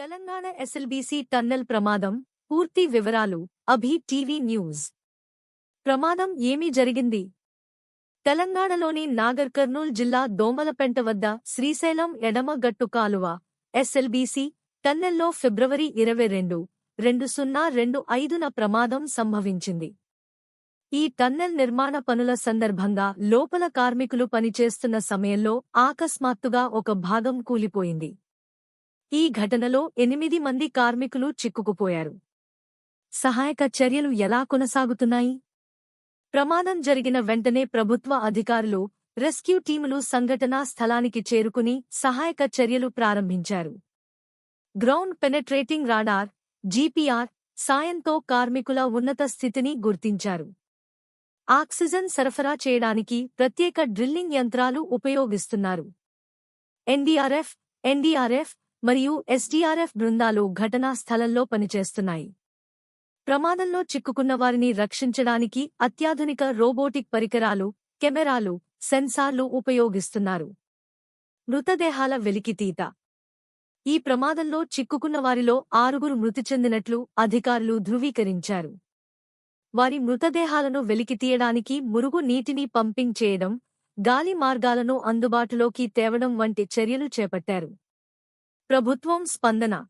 Telangana SLBC tunnel ప్రమాదం పూర్తి వివరాలు అభి టీవీ న్యూస్. ప్రమాదం ఏమీ జరిగింది? తెలంగాణలోని నాగర్ కర్నూల్ జిల్లా దోమలపెంట వద్ద శ్రీశైలం ఎడమ గట్టు కాలువ ఎస్ఎల్బీసీ టన్నెల్లో ఫిబ్రవరి ఇరవై రెండు రెండు సున్నా రెండు ఐదున ప్రమాదం సంభవించింది. ఈ టన్నెల్ నిర్మాణ పనుల సందర్భంగా లోపల కార్మికులు పనిచేస్తున్న సమయంలో ఆకస్మాత్తుగా ఒక భాగం కూలిపోయింది. ఈ ఘటనలో ఎనిమిది మంది కార్మికులు చిక్కుకుపోయారు. సహాయక చర్యలు ఎలా కొనసాగుతున్నాయి? ప్రమాదం జరిగిన వెంటనే ప్రభుత్వ అధికారులు రెస్క్యూ టీములు సంఘటనా స్థలానికి చేరుకుని సహాయక చర్యలు ప్రారంభించారు. గ్రౌండ్ పెనెట్రేటింగ్ రాడార్ జీపీఆర్ సాయంతో కార్మికుల ఉన్నత స్థితిని గుర్తించారు. ఆక్సిజన్ సరఫరా చేయడానికి ప్రత్యేక డ్రిల్లింగ్ యంత్రాలు ఉపయోగిస్తున్నారు. ఎన్డీఆర్ఎఫ్ ఎన్డీఆర్ఎఫ్ మరియు ఎస్డీఆర్ఎఫ్ బృందాలు ఘటనా స్థలంలో పనిచేస్తున్నాయి. ప్రమాదంలో చిక్కుకున్న వారిని రక్షించడానికి అత్యాధునిక రోబోటిక్ పరికరాలు కెమెరాలు సెన్సార్లు ఉపయోగిస్తున్నారు. మృతదేహాల వెలికితీత ఈ ప్రమాదంలో చిక్కుకున్న వారిలో ఆరుగురు మృతి చెందినట్లు అధికారులు ధృవీకరించారు. వారి మృతదేహాలను వెలికితీయడానికి మురుగు నీటిని పంపింగ్ చేయడం గాలి మార్గాలను అందుబాటులోకి తేవడం వంటి చర్యలు చేపట్టారు. ప్రభుత్వం స్పందన.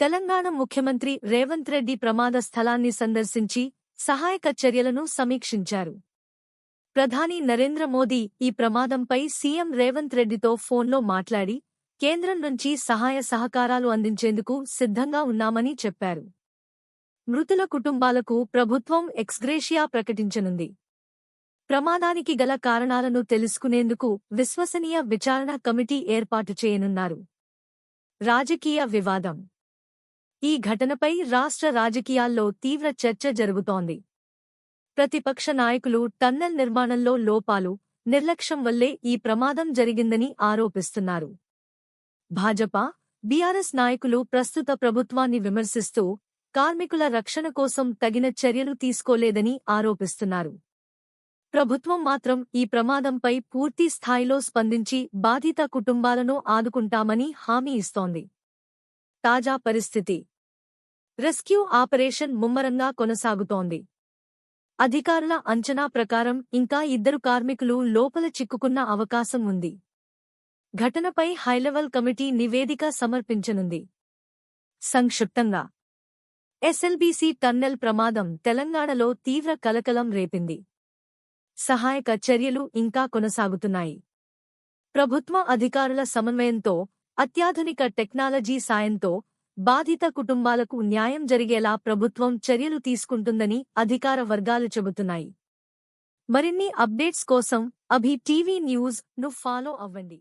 తెలంగాణ ముఖ్యమంత్రి రేవంత్ రెడ్డి ప్రమాద స్థలాన్ని సందర్శించి సహాయక చర్యలను సమీక్షించారు. ప్రధాని నరేంద్ర మోదీ ఈ ప్రమాదంపై సీఎం రేవంత్ రెడ్డితో ఫోన్లో మాట్లాడి కేంద్రం నుంచి సహాయ సహకారాలు అందించేందుకు సిద్ధంగా ఉన్నామని చెప్పారు. మృతుల కుటుంబాలకు ప్రభుత్వం ఎక్స్గ్రేషియా ప్రకటించనుంది. ప్రమాదానికి గల కారణాలను తెలుసుకునేందుకు విశ్వసనీయ విచారణ కమిటీ ఏర్పాటు చేయనున్నారు. రాజకీయ వివాదం. ఈ ఘటనపై రాష్ట్ర రాజకీయాల్లో తీవ్ర చర్చ జరుగుతోంది. ప్రతిపక్ష నాయకులు టన్నెల్ నిర్మాణంలో లోపాలు నిర్లక్ష్యం వల్లే ఈ ప్రమాదం జరిగిందని ఆరోపిస్తున్నారు. భాజపా బీఆర్ఎస్ నాయకులు ప్రస్తుత ప్రభుత్వాన్ని విమర్శిస్తూ కార్మికుల రక్షణ కోసం తగిన చర్యలు తీసుకోలేదని ఆరోపిస్తున్నారు. ప్రభుత్వం మాత్రం ఈ ప్రమాదంపై పూర్తి స్థాయిలో స్పందించి బాధిత కుటుంబాలను ఆదుకుంటామని హామీ ఇస్తోంది. తాజా పరిస్థితి. రెస్క్యూ ఆపరేషన్ ముమ్మరంగా కొనసాగుతోంది. అధికారుల అంచనా ప్రకారం ఇంకా ఇద్దరు కార్మికులు లోపల చిక్కుకున్న అవకాశం ఉంది. ఘటనపై హైలెవల్ కమిటీ నివేదిక సమర్పించనుంది. సంక్షిప్తంగా. ఎస్ఎల్బీసీ టన్నెల్ ప్రమాదం తెలంగాణలో తీవ్ర కలకలం రేపింది. సహాయక చర్యలు ఇంకా కొనసాగుతున్నాయి. ప్రభుత్వ అధికారుల సమన్వయంతో అత్యాధునిక టెక్నాలజీ సాయంతో బాధిత కుటుంబాలకు న్యాయం జరిగేలా ప్రభుత్వం చర్యలు తీసుకుంటుందని అధికార వర్గాలు చెబుతున్నాయి. మరిన్ని అప్డేట్స్ కోసం అభి టీవీ న్యూస్ను ఫాలో అవ్వండి.